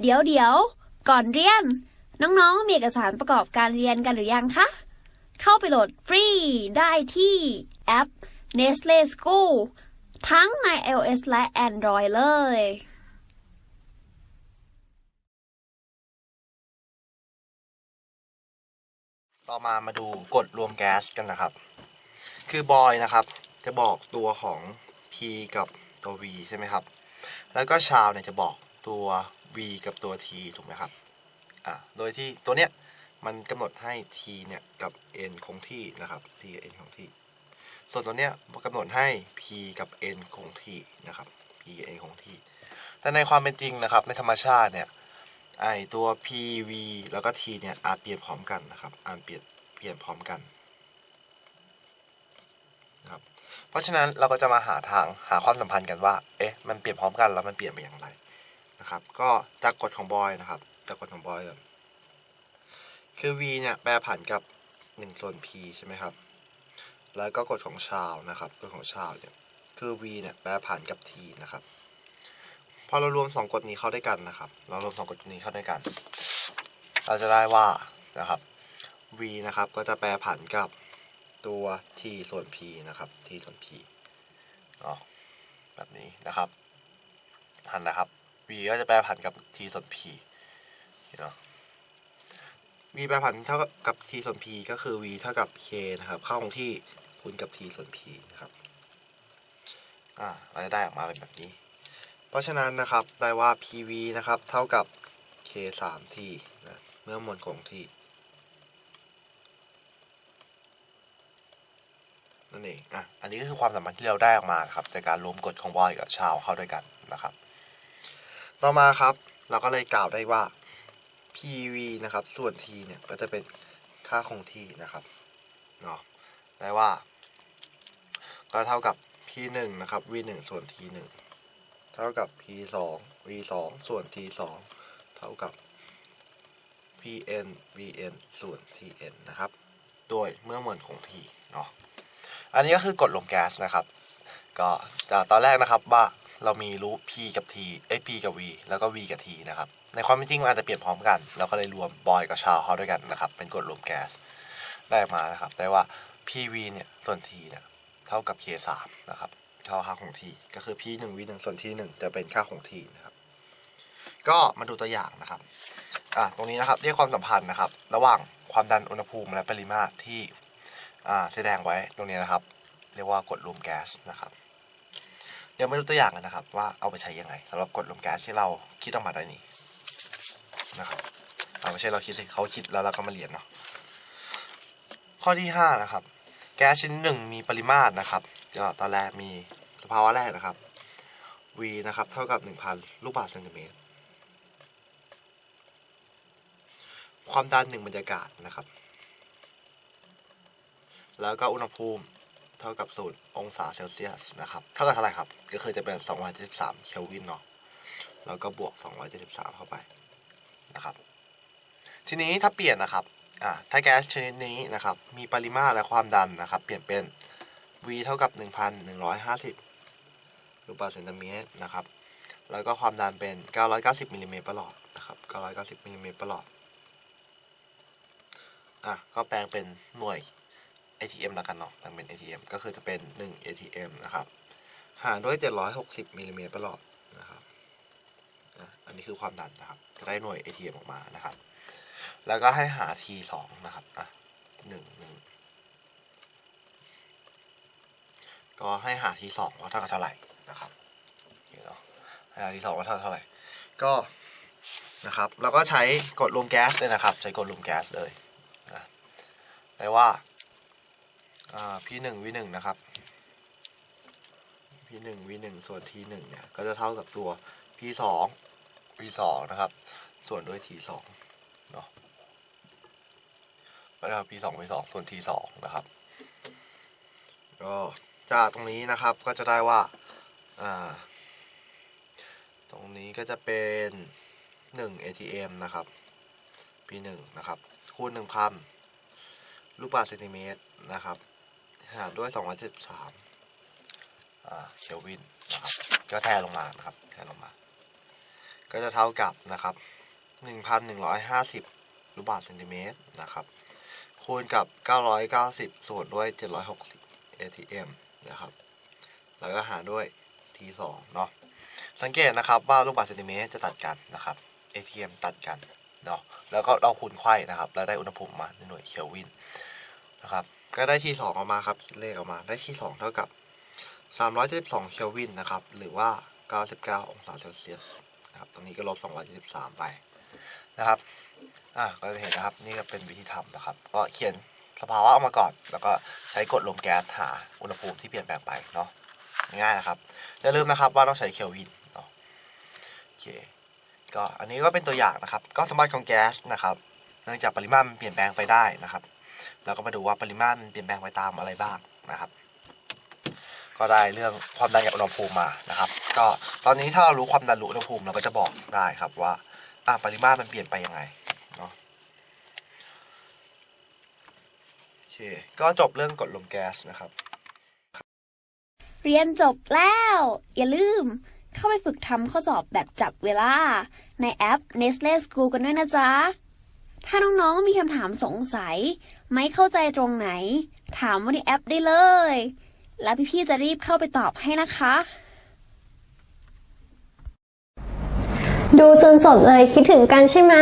เดี๋ยวเดี๋ยวก่อนเรียน น้องๆ มีเอกสารประกอบการเรียนกันหรือยังคะ เข้าไปโหลดฟรีได้ที่แอป Nestle School ทั้งใน iOS และ Android เลยต่อมามาดูกฎรวมแก๊สกันนะครับ คือบอยนะครับ จะบอกตัวของ P กับตัว V ใช่ไหมครับ แล้วก็ชาวเนี่ยจะบอกตัว V กับตัว T ถูกไหมครับอ่าโดยที่ตัวเนี้ยมันกำหนดให้ T เนี่ยกับ N คงที่นะครับ T กับ N คงที่ ส่วนตัวเนี้ยกำหนดให้ P กับ N คงที่นะครับ P กับ N คงที่ แต่ในความเป็นจริงนะครับในธรรมชาติเนี่ยไอตัว PV แล้วก็ T เนี่ยอาจเปลี่ยนพร้อมกันนะครับอาจเปลี่ยนเปลี่ยนพร้อมกันนะครับเพราะฉะนั้นเราก็จะมาหาทางหาความสัมพันธ์กันว่า เอ๊ะ มันเปลี่ยนพร้อมกันแล้วมันเปลี่ยนไปอย่างไร นะครับ ก็จากกฎของบอยนะครับจากกฎของบอยก่อนคือ V เนี่ยแปรผันกับ1ส่วน P ใช่ไหมครับ แล้วก็กฎของชาวนะครับกฎของชาวเนี่ยคือ V เนี่ยแปรผันกับ T นะครับ พอเรารวมสองกฎนี้เข้าด้วยกันนะครับ เรารวมสองกฎนี้เข้าด้วยกัน เราจะได้ว่านะครับ v นะครับก็จะแปรผันกับตัว t ส่วน p นะครับ t ส่วน p เนาะแบบนี้นะครับหันนะครับ v ก็จะแปรผันกับ t ส่วน p เนาะ v แปรผันเท่ากับ t ส่วน p ก็คือ v เท่ากับ k นะครับ เข้าคงที่คูณกับ t ส่วน p นะครับ อ่าเราจะได้ออกมาเป็นแบบนี้ เพราะฉะนั้นนะครับได้ว่า PV นะครับ เท่ากับ K 3 T นะเมื่อมวลคงที่นั่นเอง อะ อันนี้ก็คือความสัมพันธ์ที่เราได้ออกมาครับจากการรวมกฎของบอยกับชาวเข้าด้วยกันนะครับ ต่อมาครับ เราก็เลยกล่าวได้ว่า PV นะครับ ส่วน T เนี่ย ก็จะเป็นค่าคงที่นะครับ เนาะได้ว่า ก็เท่ากับ P 1นะครับ V 1ส่วน T 1เท่ากับ p 2 v 2ส่วน t 2เท่ากับ pn vn ส่วน tn นะครับ โดยเมื่อมวลคงที่ เนาะ อันนี้ก็คือกฎลมแก๊สนะครับ ก็จากตอนแรกนะครับว่า เรามีรูป p กับ t เอ้ย p กับ v แล้วก็ v กับ t นะครับ ในความเป็นจริงมันอาจจะเปลี่ยนพร้อมกัน เราก็เลยรวมบอยกับชาวเขาด้วยกันนะครับ เป็นกฎลมแก๊ส ได้มานะครับ ได้ว่า pv เนี่ยส่วน t เนี่ยเท่ากับ k 3นะครับเท่าค่าคงที่ก็คือ p 1 v 1ส่วน t 1จะเป็นค่าคงที่นะครับ ก็มาดูตัวอย่างนะครับ อะ ตรงนี้นะครับเรียกความสัมพันธ์นะครับ ระหว่างความดันอุณหภูมิและปริมาตรที่ อ่า แสดงไว้ตรงนี้นะครับ เรียกว่ากฎรวมแก๊สนะครับ เดี๋ยวมาดูตัวอย่างกันนะครับ ว่าเอาไปใช้ยังไงสำหรับกฎรวมแก๊สที่เราคิดออกมาได้นี้นะครับเอาไม่ใช่เราคิดสิเขาคิดแล้วเราก็มาเรียนเนาะข้อที่ห้านะครับ แก๊สชนิดหนึ่งมีปริมาตรนะครับก็ตอนแรกมีสภาวะแรกนะครับ V นะครับเท่ากับ 1,000 ลูกบาศก์เซนติเมตร ความดัน1บรรยากาศนะครับ แล้วก็อุณหภูมิ เท่ากับ0องศาเซลเซียสนะครับ เท่ากับเท่าไหร่ครับ ก็คือจะเป็น 273 เคลวินเนาะ แล้วก็บวก 273 เข้าไปนะครับ ทีนี้ถ้าเปลี่ยนนะครับอ่าถ้าแก๊สชนิดนี้นะครับ มีปริมาตรและความดันนะครับ เปลี่ยนเป็น V เท่ากับ 1,150ลูกบาศก์เซนติเมตรนะครับ แล้วก็ความดันเป็น 990มิลลิเมตรประหลอดนะครับ 990มิลลิเมตรประหลอดอะก็แปลงเป็นหน่วย ATM แล้วกันเนาะแปลงเป็น ATM ก็คือจะเป็น 1 ATM นะครับหารด้วย 760มิลลิเมตรประหลอดนะครับอันนี้คือความดันนะครับ จะได้หน่วย ATM ออกมานะครับ แล้วก็ให้หา T 2นะครับอะหนึ่งหนึ่งก็ให้หาทีสองว่าเท่ากับเท่าไหร่นะครับนี่เนาะให้หาทีสองว่าเท่าเท่าไหร่ ก็นะครับ เราก็ใช้กดรวมแก๊สเลยนะครับ ใช้กดรวมแก๊สเลยนะได้ว่า อ่า P หนึ่ง V หนึ่งนะครับ P หนึ่ง V หนึ่งส่วน T หนึ่งเนี่ยก็จะเท่ากับตัว P สอง V สองนะครับ ส่วนด้วย T สองเนาะก็เท่า P สอง V สองส่วน T สองนะครับก็จากตรงนี้นะครับก็จะได้ว่าอ่าตรงนี้ก็จะเป็น1 ATM นะครับ P1 นะครับคูณ1,000ลูกบาศก์เซนติเมตรนะครับ หารด้วย273อ่าเคลวินนะครับก็แทนลงมานะครับแทนลงมา ก็จะเท่ากับนะครับ 1,150 ลูกบาศก์เซนติเมตรนะครับคูณกับ 990 ส่วนด้วย 760 ATM นะครับ แล้วก็หารด้วย T2 เนาะ สังเกตนะครับว่าลูกบาศก์เซนติเมตรจะตัดกันนะครับ ATM ตัดกันเนาะ แล้วก็เราคูณไขว้นะครับ แล้วได้อุณหภูมิมาในหน่วยเคลวินนะครับ ก็ได้ที่ 2 ออกมาครับคิดเลขออกมาได้ที่ 2 เท่ากับ 372เคลวินนะครับ หรือว่า 99 องศาเซลเซียสนะครับตรงนี้ก็ลบ 273 ไปนะครับอะก็จะเห็นนะครับนี่ก็เป็นวิธีทำนะครับ ก็เขียนสภาวะออกมาก่อน แล้วก็ใช้กดลมแก๊สหาอุณหภูมิที่เปลี่ยนแปลงไปเนาะง่ายนะครับอย่าลืมนะครับว่าต้องใช้เคลวินเนาะโอเคก็อันนี้ก็เป็นตัวอย่างนะครับ ก็สมบัติของแก๊สนะครับ เนื่องจากปริมาตรมันเปลี่ยนแปลงไปได้นะครับ แล้วก็มาดูว่าปริมาตรมันเปลี่ยนแปลงไปตามอะไรบ้างนะครับ ก็ได้เรื่องความดันกับอุณหภูมิมานะครับ ก็ตอนนี้ถ้าเรารู้ความดันรู้อุณหภูมิเราก็จะบอกได้ครับว่าอปริมาตรมันเปลี่ยนไปยังไงเนาะโอเคก็จบเรื่องกดลมแก๊สนะครับ เรียนจบแล้ว อย่าลืมเข้าไปฝึกทำข้อสอบแบบจับเวลา ในแอป Nestle School กันด้วยนะจ๊ะ ถ้าน้องๆมีคำถามสงสัย ไม่เข้าใจตรงไหน ถามว่าในแอปได้เลย แล้วพี่ๆจะรีบเข้าไปตอบให้นะคะ ดูจนจบเลยคิดถึงกันใช่ไหม